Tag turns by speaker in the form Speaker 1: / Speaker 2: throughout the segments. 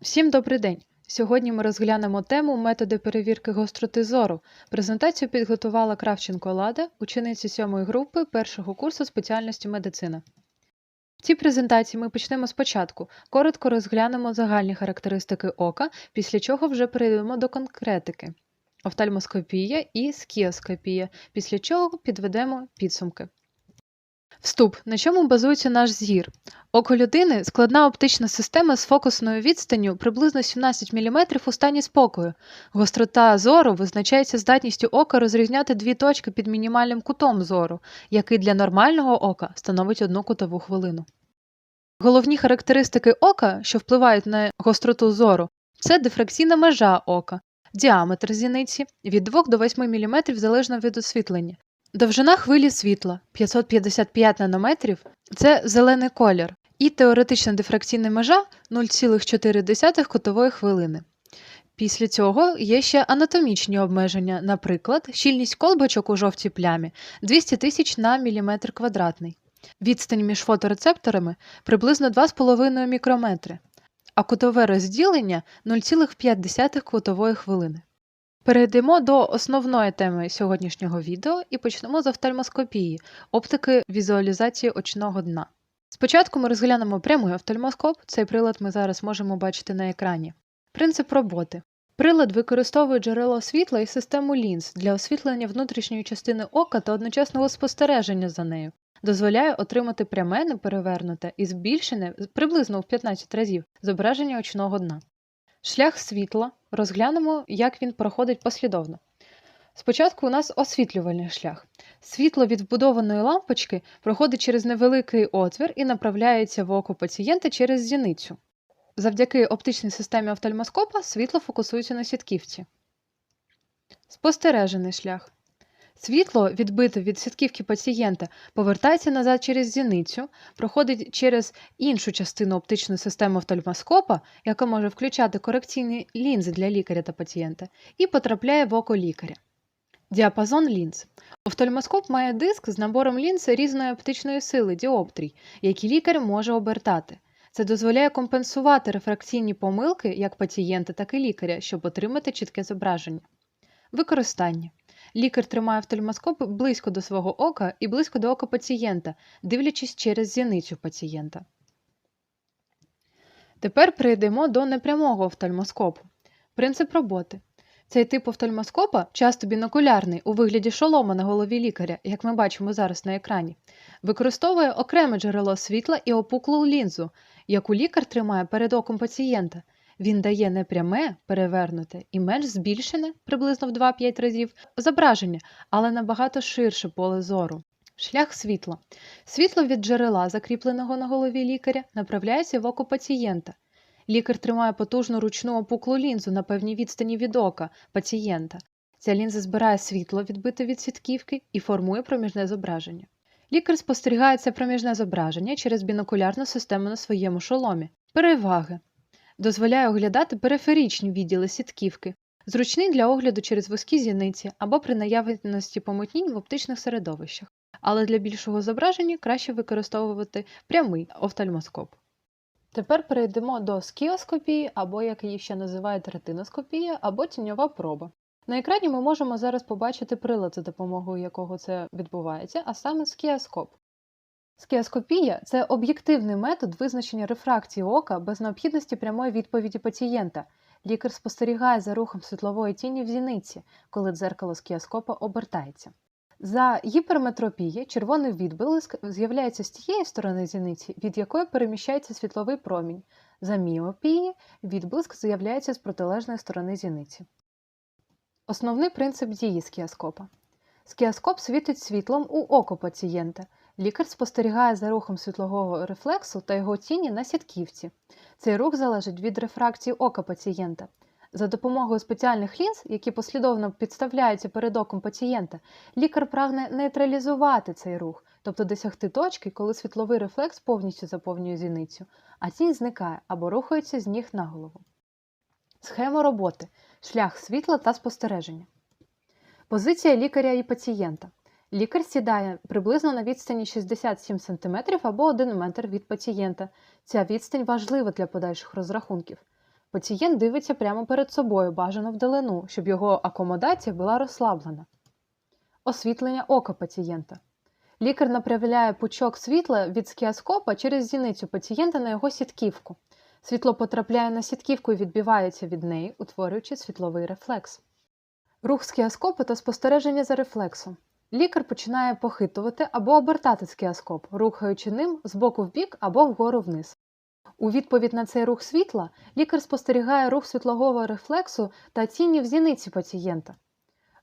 Speaker 1: Всім добрий день! Сьогодні ми розглянемо тему методи перевірки гостроти зору. Презентацію підготувала Кравченко Лада, учениця 7 групи першого курсу спеціальності медицина. В цій презентації ми почнемо спочатку. Коротко розглянемо загальні характеристики ока, після чого вже перейдемо до конкретики. Офтальмоскопія і скіоскопія, після чого підведемо підсумки. Вступ. На чому базується наш зір? Око людини складна оптична система з фокусною відстанню приблизно 17 мм у стані спокою. Гострота зору визначається здатністю ока розрізняти дві точки під мінімальним кутом зору, який для нормального ока становить одну кутову хвилину. Головні характеристики ока, що впливають на гостроту зору, це дифракційна межа ока, діаметр зіниці від 2 до 8 мм залежно від освітлення. Довжина хвилі світла 555 нанометрів – це зелений колір, і теоретична дифракційна межа 0,4 кутової хвилини. Після цього є ще анатомічні обмеження, наприклад, щільність колбочок у жовтій плямі 200 тисяч на міліметр квадратний. Відстань між фоторецепторами приблизно 2,5 мікрометри, а кутове розділення 0,5 кутової хвилини. Перейдемо до основної теми сьогоднішнього відео і почнемо з офтальмоскопії оптики візуалізації очного дна. Спочатку ми розглянемо прямий офтальмоскоп, цей прилад ми зараз можемо бачити на екрані. Принцип роботи. Прилад використовує джерело світла і систему лінз для освітлення внутрішньої частини ока та одночасного спостереження за нею, дозволяє отримати пряме неперевернуте і збільшене приблизно в 15 разів зображення очного дна. Шлях світла розглянемо, як він проходить послідовно. Спочатку у нас освітлювальний шлях. Світло від вбудованої лампочки проходить через невеликий отвір і направляється в око пацієнта через зіницю. Завдяки оптичній системі офтальмоскопа світло фокусується на сітківці. Спостережений шлях. Світло, відбите від сітківки пацієнта, повертається назад через зіницю, проходить через іншу частину оптичної системи офтальмоскопа, яка може включати корекційні лінзи для лікаря та пацієнта, і потрапляє в око лікаря. Діапазон лінз. Офтальмоскоп має диск з набором лінз різної оптичної сили діоптрій, які лікар може обертати. Це дозволяє компенсувати рефракційні помилки як пацієнта, так і лікаря, щоб отримати чітке зображення. Використання. Лікар тримає офтальмоскоп близько до свого ока і близько до ока пацієнта, дивлячись через зіницю пацієнта. Тепер перейдемо до непрямого офтальмоскопу. Принцип роботи. Цей тип офтальмоскопа, часто бінокулярний у вигляді шолома на голові лікаря, як ми бачимо зараз на екрані, використовує окреме джерело світла і опуклу лінзу, яку лікар тримає перед оком пацієнта. Він дає не пряме, перевернуте і менш збільшене, приблизно в 2-5 разів, зображення, але набагато ширше поле зору. Шлях світла. Світло від джерела, закріпленого на голові лікаря, направляється в око пацієнта. Лікар тримає потужну ручну опуклу лінзу на певній відстані від ока пацієнта. Ця лінза збирає світло, відбите від сітківки, і формує проміжне зображення. Лікар спостерігає це проміжне зображення через бінокулярну систему на своєму шоломі. Переваги дозволяє оглядати периферичні відділи сітківки, зручний для огляду через вузькі зіниці або при наявності помутнінь в оптичних середовищах, але для більшого зображення краще використовувати прямий офтальмоскоп. Тепер перейдемо до скіоскопії, або як її ще називають ретиноскопія, або тіньова проба. На екрані ми можемо зараз побачити прилад, за допомогою якого це відбувається, а саме скіоскоп. Скіоскопія це об'єктивний метод визначення рефракції ока без необхідності прямої відповіді пацієнта. Лікар спостерігає за рухом світлової тіні в зіниці, коли дзеркало скіоскопа обертається. За гіперметропії червоний відблиск з'являється з тієї сторони зіниці, від якої переміщається світловий промінь. За міопії відблиск з'являється з протилежної сторони зіниці. Основний принцип дії скіоскопа. Скіоскоп світить світлом у око пацієнта. Лікар спостерігає за рухом світлового рефлексу та його тіні на сітківці. Цей рух залежить від рефракції ока пацієнта. За допомогою спеціальних лінз, які послідовно підставляються перед оком пацієнта, лікар прагне нейтралізувати цей рух, тобто досягти точки, коли світловий рефлекс повністю заповнює зіницю, а тінь зникає або рухається з ніг на голову. Схема роботи шлях світла та спостереження. Позиція лікаря і пацієнта. Лікар сідає приблизно на відстані 67 см або 1 метр від пацієнта. Ця відстань важлива для подальших розрахунків. Пацієнт дивиться прямо перед собою, бажано вдалину, щоб його акомодація була розслаблена. Освітлення ока пацієнта. Лікар направляє пучок світла від скіаскопа через зіницю пацієнта на його сітківку. Світло потрапляє на сітківку і відбивається від неї, утворюючи світловий рефлекс. Рух скіаскопу та спостереження за рефлексом. Лікар починає похитувати або обертати скіаскоп, рухаючи ним з боку в бік або вгору вниз. У відповідь на цей рух світла лікар спостерігає рух світлового рефлексу та тіні в зіниці пацієнта.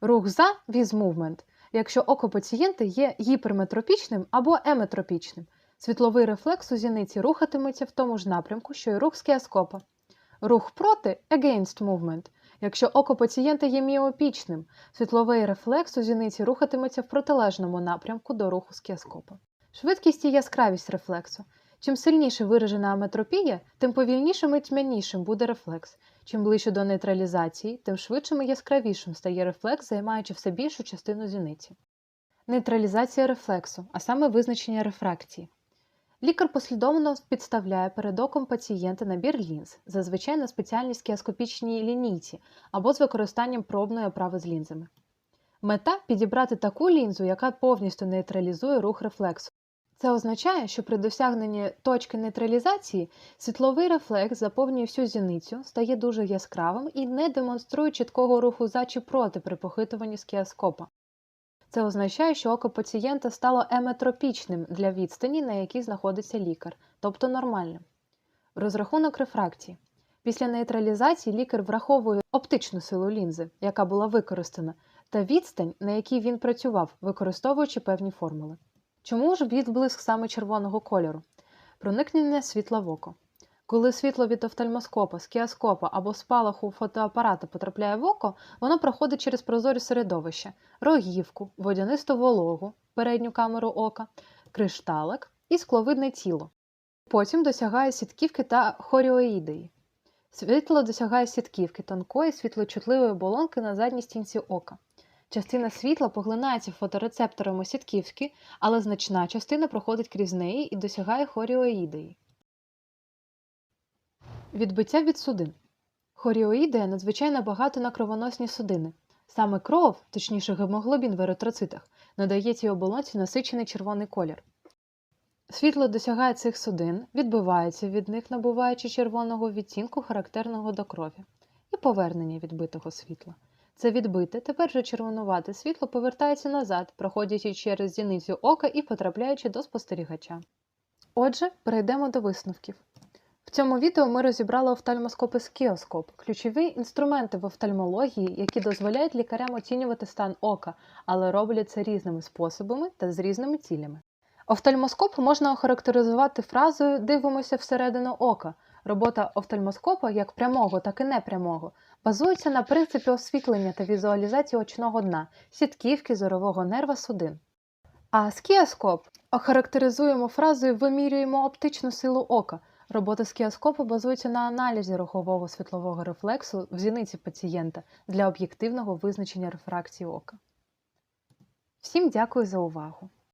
Speaker 1: Рух за віз movement, якщо око пацієнта є гіперметропічним або еметропічним. Світловий рефлекс у зіниці рухатиметься в тому ж напрямку, що й рух скіаскопа. Рух проти against movement. Якщо око пацієнта є міопічним, світловий рефлекс у зіниці рухатиметься в протилежному напрямку до руху скіаскопа. Швидкість і яскравість рефлексу. Чим сильніше виражена аметропія, тим повільнішим і тьмянішим буде рефлекс. Чим ближче до нейтралізації, тим швидшим і яскравішим стає рефлекс, займаючи все більшу частину зіниці. Нейтралізація рефлексу, а саме визначення рефракції. Лікар послідовно підставляє перед оком пацієнта набір лінз, зазвичай на спеціальній скіаскопічній лінійці або з використанням пробної оправи з лінзами. Мета підібрати таку лінзу, яка повністю нейтралізує рух рефлексу. Це означає, що при досягненні точки нейтралізації світловий рефлекс заповнює всю зіницю, стає дуже яскравим і не демонструє чіткого руху за чи проти при похитуванні скіаскопа. Це означає, що око пацієнта стало еметропічним для відстані, на якій знаходиться лікар, тобто нормальним. Розрахунок рефракції. Після нейтралізації лікар враховує оптичну силу лінзи, яка була використана, та відстань, на якій він працював, використовуючи певні формули. Чому ж відблиск саме червоного кольору? Проникнення світла в око. Коли світло від офтальмоскопа, скіаскопа або спалаху фотоапарата потрапляє в око, воно проходить через прозорі середовища, рогівку, водянисту вологу, передню камеру ока, кришталик і скловидне тіло. Потім досягає сітківки та хоріоїдеї. Світло досягає сітківки тонкої світлочутливої оболонки на задній стінці ока. Частина світла поглинається фоторецепторами сітківки, але значна частина проходить крізь неї і досягає хоріоїдеї. Відбиття від судин. Хоріоїдея надзвичайно багато на кровоносні судини. Саме кров, точніше гемоглобін в еритроцитах, надає цій оболонці насичений червоний колір. Світло досягає цих судин, відбивається від них, набуваючи червоного відтінку, характерного до крові, і повернення відбитого світла. Це відбите, тепер же червонувате світло повертається назад, проходячи через зіницю ока і потрапляючи до спостерігача. Отже, перейдемо до висновків. В цьому відео ми розібрали офтальмоскопи скіоскоп – ключові інструменти в офтальмології, які дозволяють лікарям оцінювати стан ока, але роблять це різними способами та з різними цілями. Офтальмоскоп можна охарактеризувати фразою Дивимося всередину ока. Робота офтальмоскопа як прямого, так і непрямого базується на принципі освітлення та візуалізації очного дна, сітківки зорового нерва судин. А скіоскоп охарактеризуємо фразою Вимірюємо оптичну силу ока. Робота скіоскопу базується на аналізі рухового світлового рефлексу в зіниці пацієнта для об'єктивного визначення рефракції ока. Всім дякую за увагу!